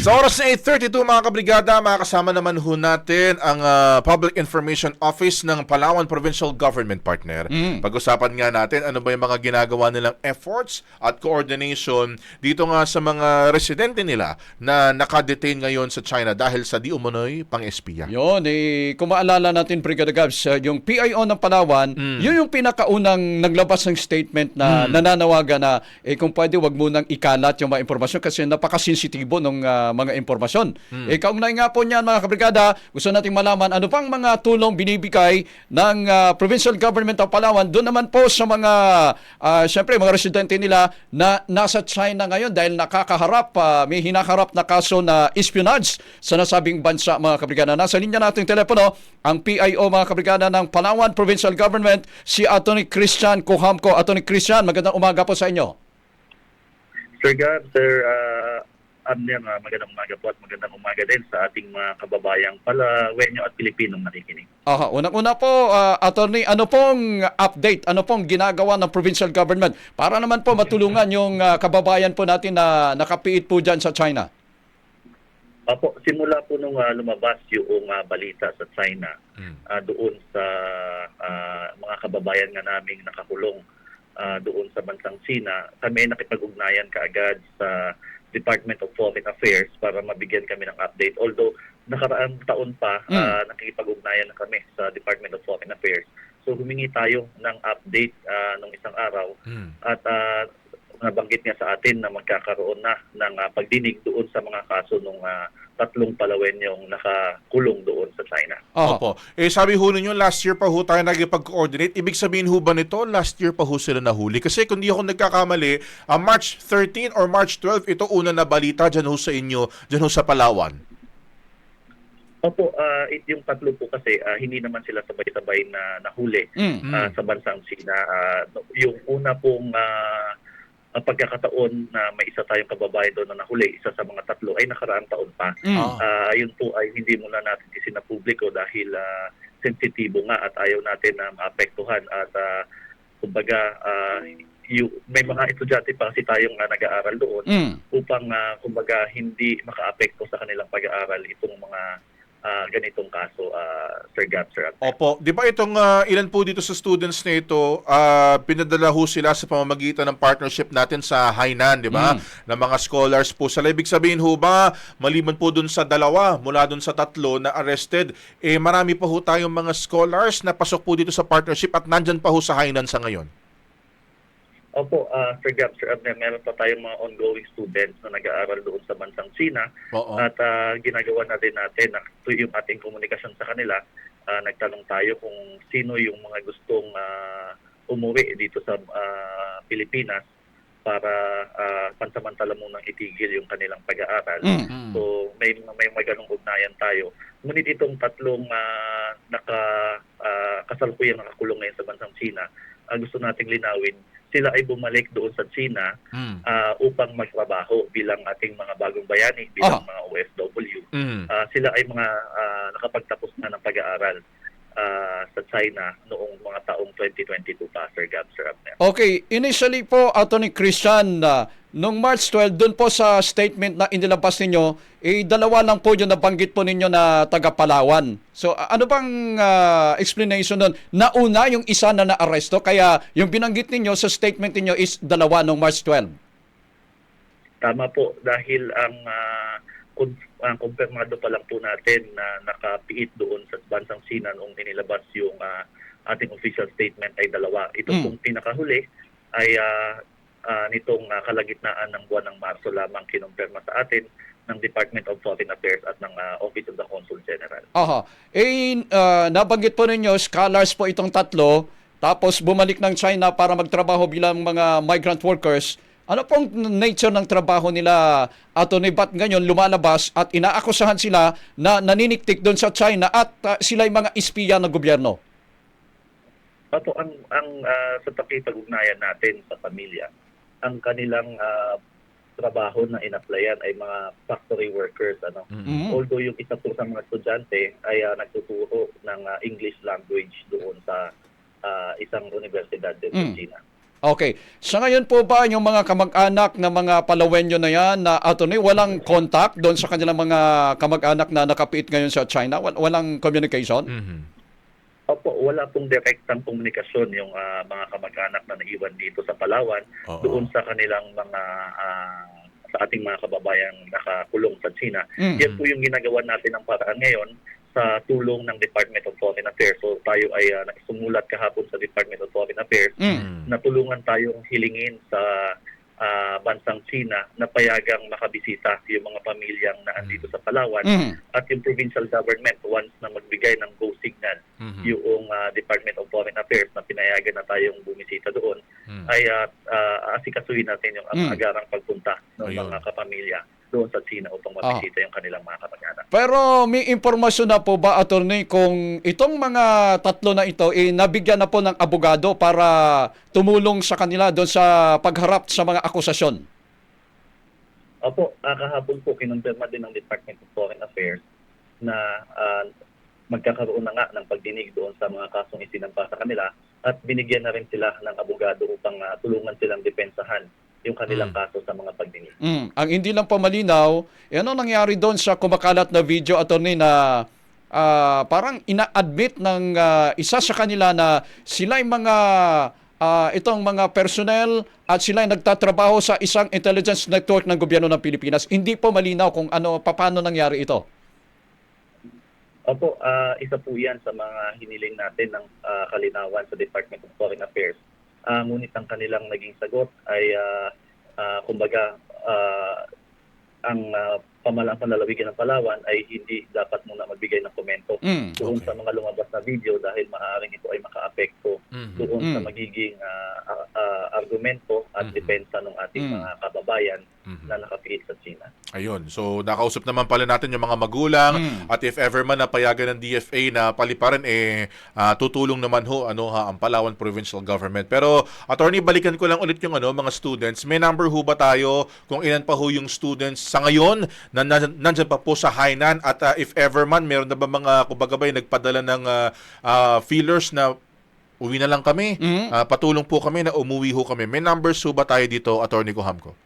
Sa oras na 8.32 mga kabrigada, makakasama naman ho natin ang ah, Public Information Office ng Palawan Provincial Government Partner. Pag-usapan nga natin ano ba yung mga ginagawa nilang efforts at coordination dito nga sa mga residente nila na nakadetain ngayon sa China dahil sa di umano'y pang-espiya. Yun, eh, kung maalala natin, Brigada Gabs, uh, yung PIO ng Palawan, yun yung pinakaunang naglabas ng statement na nananawagan na eh, kung pwede wag munang ikalat yung mga impormasyon kasi napakasensitibo ng mga impormasyon. Eh, kaugnay nga po niyan mga kabrigada, gusto nating malaman ano pang mga tulong binibigay ng ah, Provincial Government of Palawan doon naman po sa mga, ah, syempre, mga residente nila na nasa China ngayon dahil nakakaharap, ah, may hinaharap na kaso na espionage sa nasabing bansa mga kabrigada. Nasa linya nating telepono ang PIO mga kabrigada ng Palawan Provincial Government, si Attorney Christian Kuhamko. Attorney Christian, magandang umaga po sa inyo. Sir Gab, Sir uh, Amner, uh, magandang umaga po at magandang umaga din sa ating mga kababayang Palawenyo at Pilipinong nakikinig. Aha, unang-una po, ah, attorney, ano pong update, ano pong ginagawa ng provincial government para naman po matulungan yung ah, kababayan po natin na nakapiit po dyan sa China? Apo, simula po nung uh, lumabas yung uh, balita sa China uh, doon sa uh, mga kababayan nga naming nakakulong uh, doon sa bansang China, kami nakipag-ugnayan kaagad sa Department of Foreign Affairs para mabigyan kami ng update. Although nakaraang taon pa, Mm. uh, nakikipag-ugnayan na kami sa Department of Foreign Affairs. So humingi tayo ng update uh, nung isang araw Mm. at uh, nabanggit niya sa atin na magkakaroon na ng uh, pagdinig doon sa mga kaso ng tatlong palawenyong nakakulong doon sa China. Opo. Eh sabi ho ninyo, last year pa ho tayo nagipag-coordinate. Ibig sabihin ho ba nito, last year pa ho sila nahuli? Kasi kung di ako nagkakamali, ah, March 13 or March 12, ito una na balita dyan ho sa inyo, dyan ho sa Palawan. Opo, uh, it, yung tatlo po kasi ah, hindi naman sila sabay-sabay na nahuli Mm. ah, sa bansang China. Ah, yung una pong ah, ah, pagkakataon na may isa tayong kababayan doon na nahuli, isa sa mga tatlo ay nakaraang taon pa. Mm. Ah. Ah, yun po ay hindi muna natin isinapubliko dahil ah, sensitibo nga at ayaw natin na maapektuhan at ah, kumbaga ah, yu- may mga estudyante pa kasi tayong ah, nag-aaral doon Mm. upang ah, kumbaga hindi makaapekto sa kanilang pag-aaral itong mga ah, ganitong kaso uh, Sir Gab, Sir Abner. Opo. Di ba itong ah, ilan po dito sa students na ito, ah, pinadala ho sila sa pamamagitan ng partnership natin sa Hainan, di ba? Mm. Na mga scholars po. Sa ibig sabihin ho ba, maliban po dun sa dalawa, mula dun sa tatlo na arrested, eh marami pa ho tayong mga scholars na pasok po dito sa partnership at nandyan pa ho sa Hainan sa ngayon. Opo, ah, Sir Gab, Sir Abner, meron pa tayong mga ongoing students na nag-aaral doon sa bansang China Oo. at ah, ginagawa na din natin na to yung ating komunikasyon sa kanila. Ah, nagtanong tayo kung sino yung mga gustong ah, umuwi dito sa ah, Pilipinas para ah, pansamantala munang itigil yung kanilang pag-aaral. Mm. So may may maganong ugnayan tayo. Ngunit itong tatlong uh, naka ah, kasalukuyang nakakulong ngayon sa bansang China, ah, gusto nating linawin, sila ay bumalik doon sa China Mm. ah, upang magtrabaho bilang ating mga bagong bayani, bilang mga OFW. Mm. Ah, sila ay mga ah, nakapagtapos na ng pag-aaral ah, sa China noong mga taong 2022 pa, Sir Gab, Sir Abner. Okay, initially po, Attorney Christian, na nung March 12, doon po sa statement na inilabas ninyo, eh, dalawa lang po yung nabanggit po ninyo na taga Palawan. So, ano bang ah, explanation doon? Nauna yung isa na naaresto, kaya yung binanggit ninyo sa statement ninyo is dalawa nung March 12. Tama po dahil ang uh, ang kumpirmado pa lang po natin na nakapiit doon sa bansang China noong inilabas yung ah, ating official statement ay dalawa. Ito Mm. pong pinakahuli ay ah, ah, nitong ah, kalagitnaan ng buwan ng Marso lamang kinumpirma sa atin ng Department of Foreign Affairs at ng ah, Office of the Consul General. Aha. Eh, ah, nabanggit po ninyo, scholars po itong tatlo, tapos bumalik ng China para magtrabaho bilang mga migrant workers. Ano pong nature ng trabaho nila, Atty. Ba't ngayon lumalabas at inaakusahan sila na naniniktik doon sa China at ah, sila ay mga espiya ng gobyerno? Apo, ang, ang ah, sa pakipag-ugnayan natin sa pamilya, ang kanilang ah, trabaho na in-applyan ay mga factory workers. Ano? Mm. Although yung isa po sa mga estudyante ay ah, nagtuturo ng ah, English language doon sa ah, isang universidad din sa Mm. China. Okay. Sa ngayon po ba yung mga kamag-anak na mga Palawenyo na yan na attorney, walang contact doon sa kanilang mga kamag-anak na nakapiit ngayon sa China? Wal- Walang communication? Mhm. Opo, wala pong direktang komunikasyon yung ah, mga kamag-anak na naiwan dito sa Palawan Oo. doon sa kanilang mga ah, sa ating mga kababayang nakakulong sa China. Mm. Yan po yung ginagawa natin ng paraan ngayon sa tulong ng Department of Foreign Affairs. So tayo ay uh, nagsumulat kahapon sa Department of Foreign Affairs Mm. na tulungan tayong hilingin sa ah, bansang China na payagang makabisita yung mga pamilyang na andito sa Palawan Mm. at yung provincial government once na magbigay ng go signal Mhm. yung ah, Department of Foreign Affairs na pinayagan na tayong bumisita doon Mm. ay uh, asikasuhin natin yung Mm. agarang pagpunta ng Ayun. mga kapamilya doon sa China upang mabisita yung kanilang mga kamag-anak. Pero may impormasyon na po ba, attorney, kung itong mga tatlo na ito, eh, nabigyan na po ng abogado para tumulong sa kanila doon sa pagharap sa mga akusasyon? Opo, ah, kahapon po kinumpirma din ng Department of Foreign Affairs na ah, magkakaroon na nga ng pagdinig doon sa mga kasong isinampa sa kanila at binigyan na rin sila ng abogado upang ah, tulungan silang depensahan yung kanilang Mm. kaso sa mga pagdinig. Mm. Ang hindi lang pa malinaw, eh, ano nangyari doon sa kumakalat na video, attorney, na ah, parang ina-admit ng ah, isa sa kanila na sila mga ah, itong mga personnel at sila ay nagtatrabaho sa isang intelligence network ng gobyerno ng Pilipinas. Hindi po malinaw kung ano paano nangyari ito. Opo, ah, isa po yan sa mga hiniling natin ng ah, kalinawan sa Department of Foreign Affairs. Ah, ngunit ang kanilang naging sagot ay, ah, ah, kumbaga, ah, ang uh, pamalang panlalawigan ng Palawan ay hindi dapat muna magbigay ng komento Mm. doon Okay. sa mga lumabas na video dahil maaaring ito ay makaapekto Mhm. doon sa Mm. magiging ah, ah, ah, argumento at Mhm. depensa ng ating Mm. mga kababayan Mhm. na nakapiit sa China. Ayun. So, nakausap naman pala natin yung mga magulang Mm. at if ever man napayagan ng DFA na paliparan, eh, ah, tutulong naman ho, ano ha, ang Palawan Provincial Government. Pero, attorney, balikan ko lang ulit yung ano, mga students. May number ho ba tayo kung ilan pa ho yung students sa ngayon na, na nandyan pa po sa Hainan at ah, if ever man, meron na ba mga, kumbaga ba, yung nagpadala ng ah, ah, feelers na uwi na lang kami, Mm. ah, patulong po kami na umuwi ho kami. May numbers ho ba tayo dito, attorney Kuhamko?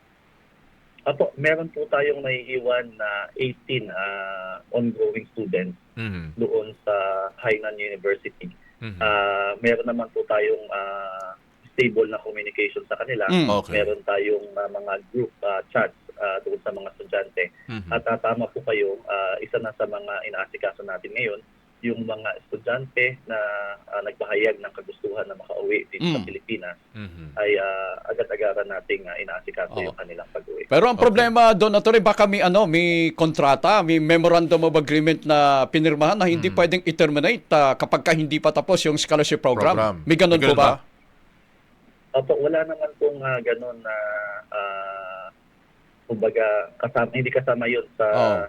Apo, meron po tayong naiiwan na 18 ah, ongoing students Mhm. doon sa Hainan University. Mhm. Ah, meron naman po tayong ah, stable na communication sa kanila. Mm. Okay. Meron tayong ah, mga group ah, chats ah, doon sa mga estudyante. Mhm. At ah, tama po kayo, ah, isa na sa mga inaasikaso natin ngayon, yung mga estudyante na ah, nagpahayag ng kagustuhan na makauwi dito sa Mm. Pilipinas Mhm. ay ah, agad-agaran nating ah, inaasikaso Oo. yung kanilang pag-uwi. Pero ang Okay. problema doon, attorney, baka may, ano, may kontrata, may memorandum of agreement na pinirmahan na hindi Mm. pwedeng i-terminate ah, kapag ka hindi pa tapos yung scholarship program. Program. May ganun May po ganun ba? Opo, wala naman pong uh, ganun na ah, kumbaga kasama hindi kasama 'yun sa Oo.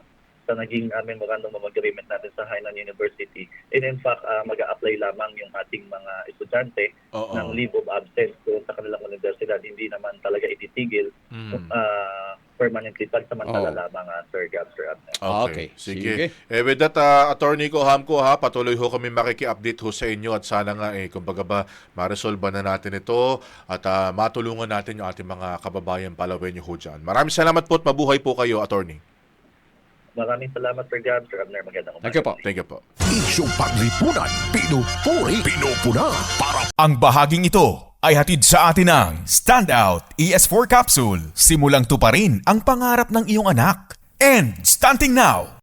sa naging uh, memorandum of agreement natin sa Hainan University. And in fact, ah, mag-a-apply lamang yung ating mga estudyante Oo. ng leave of absence doon sa kanilang universidad. Hindi naman talaga ititigil Mm. ah, permanently pansamantala Oo. lamang uh, Sir Gab, Sir Abner. Ah, Okay. okay. Sige. Sige. Eh, with that, uh, attorney ko, Hamko, ha, patuloy ho kami makiki-update ho sa inyo at sana nga, eh, kumbaga ba, ma-resolve na natin ito at ah, matulungan natin yung ating mga kababayan Palawenyo ho dyan. Maraming salamat po at mabuhay po kayo, attorney. Maraming salamat Sir Gab, Sir Abner. Magandang umaga. Thank you po. Thank you po. Isyong paglipunan, pinupuri, pinupuna, para Ang bahaging ito ay hatid sa atin ng Standout ES4 Capsule. Simulang tuparin ang pangarap ng iyong anak. And stunting now